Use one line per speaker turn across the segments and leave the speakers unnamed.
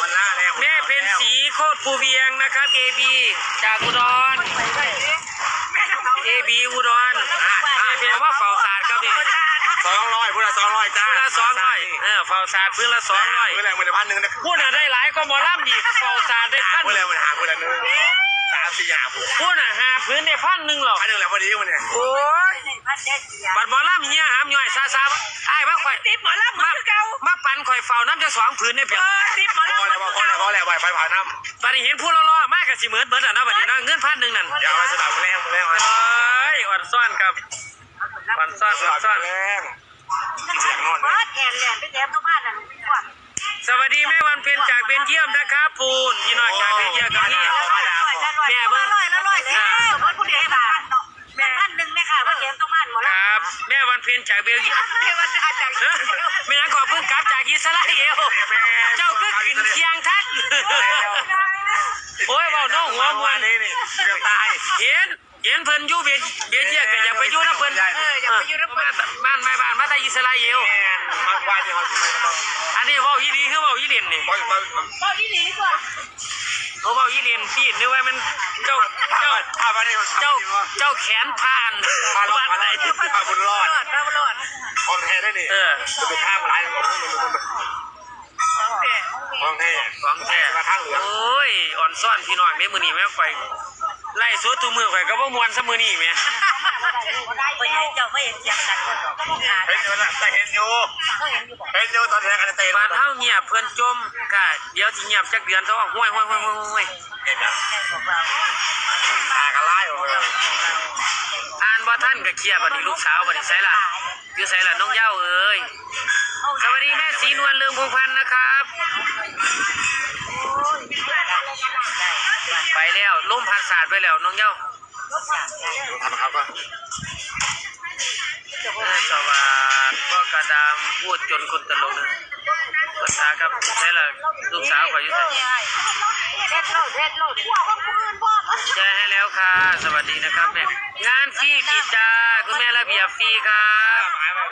มันล่าแล้ว
แม่เป็นสีโคตรภูเวียงนะครับ AB จากอุดร AB อุดรแม่เป็นว่าเฝ้าศาสตร์ครับนี่
สองร้อยพูดละสองร้อยจ้า
พื้นละสองร้อยเออเฝ้าศาสตร์พื้นละสองร้อย
พูดอะไรมือละพันหนึ่งนะ
พูดน่ะได้หลายก็หมอลำดีเฝ้าศาสตร์ได้พัน
พูดอะไรมือหาพูดละหนึ่งสามสี่หาพูด
พูดน่ะหาพื้นได้พันหนึ่งหรอก
พันหนึ่งแล้วพอดีมันเนี่ย
โอ้ย บัดหมอลำเนี้ยหามย่อยซาซาไอ้ายมาข่อย
ติดหมอลำมาเก่า
มาปั่นข่อยเฝ้าน้ำจะสองพื้นได้เพียง
เออติดหมอ
พอ
ลำ
แล้ว
มา
พอแล้วพอแล้วไปไปผ่านน้
บัดนี้เห็นผู้ล่อๆมากกับสิเหมือนเหมือนอะเนาะบัดนี้เนาะเงินพันหนึ่งนั่นำ
เดี๋ยวเอาไปสลับแรงแรง
เอ้ยอ่อนซ่อนครับอ่อนซ่อน
ส
อ่อ
ลั
น
บ
ซ่อน
แรง
เสียงนอนบ้านแอนแหลมไปแถมตัวบ้านน่ะก่อน
สวัสดีแม่วันเพ็ญจากเบนเยียมนะครับปูนพี่น้องจากเบนเยียมกับนี่
แม่เบิ้งร้อยละร้อยเด้อเพิ่นผู้เดียวบาทเนาะแม่พันหนึ่งแม่ค่ะเพิ่นแถมตัวบ้านหมด
ค
แล้ว
รับแม่วันเพ็ญจากเบลเยียม
แม่วันได้จาก
เอ้อไม่งั้นขอเพิ่งกลับจากอิสราเอลเจ้าคือขึ้นเคียงทักโอ้ยเบาน้องหัวมวน
นี่นี่เกือบตาย
เห็นเห็นเพิ่นอยู่เบนเบนเยียมก็อยากไปอยู่นะเพิ่น
เอออย่าไปอยู่นำเพิ่น
บ้านแม่บ้านมาแต่อิสราเอล
แม่มากกว่าที่เขาทำไมต้อง
อันนี้เว้าอีดีคือเว้าอีเลียนนี่
บ่อยบ่อย
บ่อีหลีกว่า
เขาเว้าอีเลียนพี่นึกว่ามันเจ้า เจ้า
ถ้าวันนี้
เจ้าเจ้าแขนผ่าน
พาลอ
วั
ด
ด
พา
ไหน
ลอดพาบุญรอด
รอดรอด
ของแท้ได้นี่
เออ
จะไปข้ามหลายของแท้
ของแท้
มาข้างเหลือง
โอ้ยอ่อนซ่อนพี่น้องนี่มือนี่แม่ไฟ ไล่สวดทุกมือไฟก็บ่มวนซะมือนี่แม่
ไปให้เจ้าไม่เห็นเสียงกันคนหา
เห็นอยู่นะแต่เห็นอยู่
ก็เห็นอยู่บ่
เห็นอยู่ตอนแรกกันเตะ
บ้านเฮาเงียบเพิ่นจมก็เดี๋ยวสิเงียบจักเดือนเท่าว่าห้วยห้วยห้วยห้วยห้วย
เห็นนะ
บอกเรา
ตากระไล่ออกมา
อ่านบ่ทันก็เคลียร์บัดนี้ลูกสาวบัดนี้ไสล่ะอยู่ไสล่ะน้องเหย้าเอ้ยสวัสดีแม่สีนวลเลืองพงพันธ์นะครับ ไปแล้วล่มพัดสาดไปแล้วน้องเหย้า
ทำครับก็
เออสวัสดีพ่อกระดามพูดจนคนตลกเลยภาษาครับไสล่ะลูกสาวก็อยู่ไส
เฮ็ดโลดเฮ็ดโลดพวกคนอื่นพ่อ
แชร์ให้แล้วค่ะ สวัสดีนะครับแม่งานฟรีปิดจ้าคุณแม่ระเบียบฟรีค รับ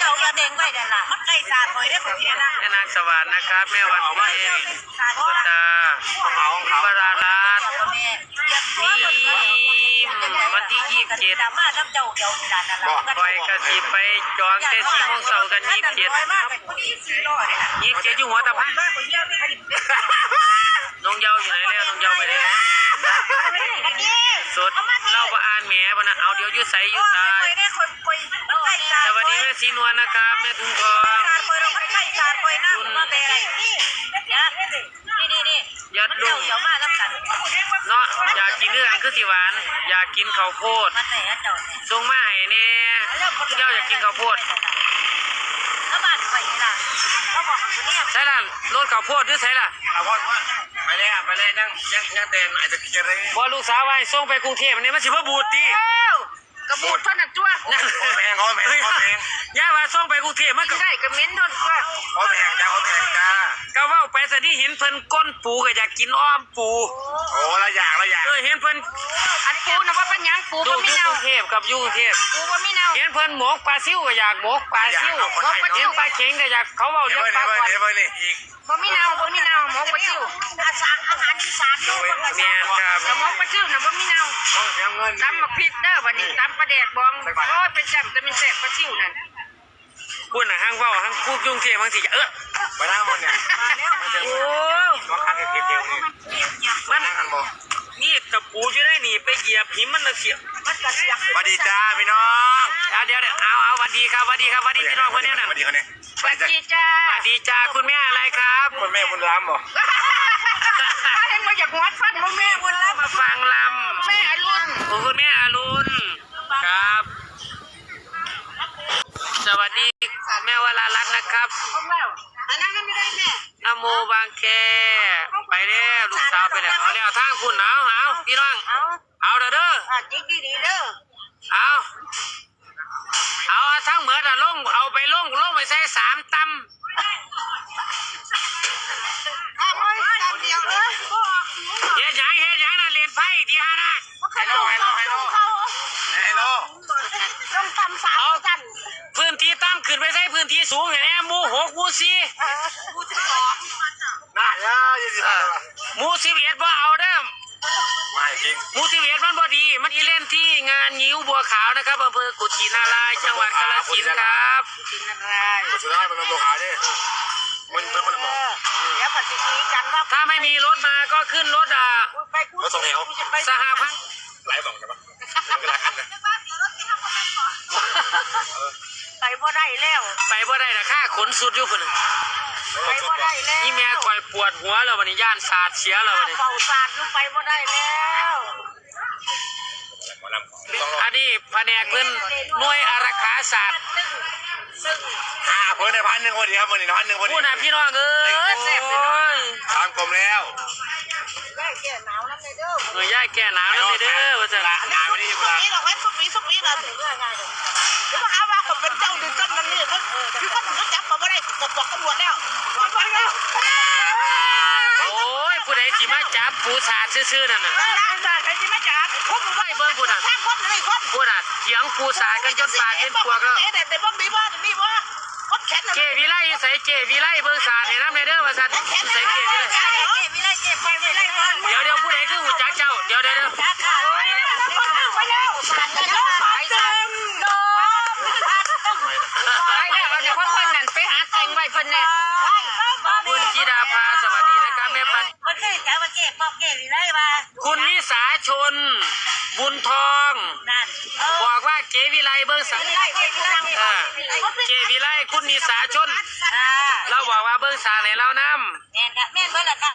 เจ้าอย่าเด้งไว้นั่นล่ะมันใกล้สาดหอยได้คนที่นั่น
แม่นางสวัสดิ์นะครับ แม่วันเพ็ญพุตา
เอาของเขา
วรารัตน์
แม่
มีวันที่ยี่สิบเจ็ด
ดราม่าเจ้าเดียวนี่ล่ะนั่นล่ะ
คอยกระสีไปจองแต่สี่โมงเช้ากันยี่สิบเจ็ด
มากเป็นคนที่สี่ร้อย
ยี่สิบเจ็ดอยู่หัวตะพันน้องเยาอยู่ไหนแล้วน้องเยาไปไหนแล้วสดเล่าว่าอ่านแหมพนะเอาเดี๋ยวอยืดใสอยืดตาย
ได้คนคุยมันใกล้สาด
สวัสดีแม่สีนวลนะครับแม่ทุงทอง
สาดคุยเรามันใกล้สาดคุยน้ำมาเป็นอะไรนี่นี่นี่นี่
ยัด
มัน
ลุ
เจ้างเดียวมาน้ำกัน
เนาะอยากกินเรื่องคือสิหวาน อยากกินข้าวโพด
มาแต่เจ้า
ส่งมาให้แน่เจ้าอยากกินข้าวโพด
แล้วบ้านไปนี่ล่ะเขาบอกคนนี้
ใช่ล่ะรถข้าวโพดหรือใช่ล่ะ
เอาว่าไป เลยไปเลยยังยังยังเต้นอาจจะเกเร
บอลูกสาวไว้ส่งไปกรุงเทพอันนี้มันสิบ่บูดติ
กระบูดท่านน่ะจ้ว
เขาแพงเขาแพงเขาแพง
ย่าว่าส่งไปกรุงเทพมันก็
ได้กระเม้นโดนจ้ว
เขาแพงจ้าเขาแพงจ้า
ก็เว้าไปซะนี่เห็นเพิ่นก้นปูก็อยากกินอ้อมปู
โอ้ละอย่างละอย่าง
เออเห็นเพิ่น
อันปูนะว่าเป็นยังปู
ดู
บ่
อ
มี
ยู่ก
เนา
รุงเทพกับอยู่กรุงเทพ
ปูบ่มีเนา
เห็นเพิ่นหมกปลาซิวก็อยากหมกปลาซิวเห็นปลาเข็งก็อยากเขาเว้า
เดี๋
เรื่
ย
อ
ว
งปลา
เดี๋ยว
ก่อน
เดี๋ยวนี่อีก
บ่มีเนาบ่มีเนาหมกปลาซิวอาสางอาหารอีสานอยู่คนละ
แม่นครับ
แต่หมกปลาซิวน่ะบ่มีเนา
ต้องเสียเงิน
ตำบักพริกเด้อวันนี้ตำปลาแดกบองโอ้ยเป็นแซ่บแต่มันแซ่บปลาซิวนั่น
พูดน่ะห้างเว้าห้างพูดกรุงเทพบางทีเออ
ไปนั่งมันเนี่ย
โอ้
ว่าคันเกี่ยวนี่
มัน
นั่งกันบ่
นี่ตะปูอยู่ได้นี่ไปเหยียบหิมมันละเสีย
มันก็เสีย
สวัสดีจ้าพี่น้อง
เอาเดี๋ยวเดี๋ยวเอาเอาสวัสดีครับสวัสดีครับสวัสดีพี่น้องคนนี้น่ะ
สวัสดีคนนี้
สวัสดีจ้า
สวัสดีจ้าคุณแม่อะไรครับ
คนแม่บุญล้ำบ่
ถ้าเห็นมาจากหัวฟันบ่แม่บุญรับ
มาฟังล
แม่อรุณำ
โอ้คุณแม่อรุณ ครับ สวัสดีแม่วรารัตน์นะครับ
ของเราอันนั้นไม่ได้แม่
นโมบางแคไปแล้วลูกสาวไปแล้วเอาแล้วทางคุณเอาเอาพี่น้อง
เอา
เอาเด้อเด้อ
อะจิกดีๆเด้อ
เอาเอาทั้งเหมือนอะลงเอาไปลงลงไปใส่สามตำ
ไฮโลไฮโลเขา
ไอ้โล
ต้องตำสามกัน
พื้นที่ต่ำขึ้นไปใส่พื้นที่สูสูงอย่างนี้หมูหกหมูสี่
กูสิบสอง
น่าจะยี่สิบ
เอ
ห้า
อหมูสิบเอ็ดบ่เอาเด้อ
ไม่จริง
หมูสิบเอ็ดมันบ่ดี มันอีเล่นที่งานงิ้วบัวขาวนะครับอำเภอกุชินารายณ์จังหวัดกาฬสินธุ์ครับ
กินอะไร
สุดท้ายมันเป็นโลขาดิมันเป็นคนละมอง
เดี๋ยวผัดซีกันว่า
ถ้าไม่มีรถมาก็ขึ้นรถอะ
ไปกูจะไป
สหพันธ์ ขนสุดอยู่คนนึง
ไปบ่ได้แล้ว
นี่แม่คอยปวดหัวแล้ววันนี้ย่านสาดเสียแล้ววันนี้
เฝ้าศาสตร์อยู่ไปบ่ได้แล้ว
หมอลำต้องรอ
อันนี้แผนกเพิ่นหน่วยอารักขาศาสตร์
ซึ่ง
ห้าเพิ่นในพันหนึ่งคนเดียวมันนี่พันหนึ่งคนเดี
ผู้
ยว
น่ะพี่น้องเอ้ยโอ้ย
ตามกลมแล้ว
ได้แก่หนาวน้ำในเด้อ
เอ้ยย่ายแก่หนาวนั่นเลยเด้อว่าจะ
ละงานวันนี้เวลา
นี่เราไว้สุปีสุปีเราถึงเรื่องง่ายเลยเดี๋ยวมาหาว่าผม เป็นเจ้าดินต้นนั่นนี่ก็คือคนก็จับเขาไม่ได้ก็บอกตำรวจแล้วบอกไปแล้ว
โอ้ยผู้ใดสิมาจับปูสาดซื่อๆนั่นน่ะ
นางศาสตร์ใครจะมาจับผม
ไปเบิ่งผู้น่ะ
สร้างคนอะไรคน
ผู้น่ะเถียงปูสาดกันจนปากเป็นพวกแล้ว
เอ๊ะแต่แต่บ้องดีบ้างนี่บ้างคนแขน
เจวิไลใส่เจวิไลเบิ่งสาดให้น้ำในเด้อว่าซั่น
แขน
ใส่เจวิไล
วิไลเจ็บไปวิไลบอล
เดี๋ยวเดี๋ยวผู้ใดคือหูจักเจ้าเดี๋ยวเดี๋ยวเดี๋ยว
จักเขาไปแล้วไปแล้วสารกันแล้วไปเต็มโดน
ไปแล้วเราจะพ่อคนนั่นไปหาแต่งไว้เพิ่นเนี่ย
คุณธิดาภาสวัสดีนะครับแม่ปัน
มันคือจะมาเก็บบอกเก็บวิไลมา
คุณนิสาชน บุญทอง
นั่นเออ
บอกว่าเจวิไลเบิ่งสาด
วิไลเก็บวิไล
เออเจวิไลคุณนิสาชน
อ่า
เราบอกว่าเบิ่งสาดให้เรานำ
แม่นค่ะแม่นเบิร์ดละค่ะ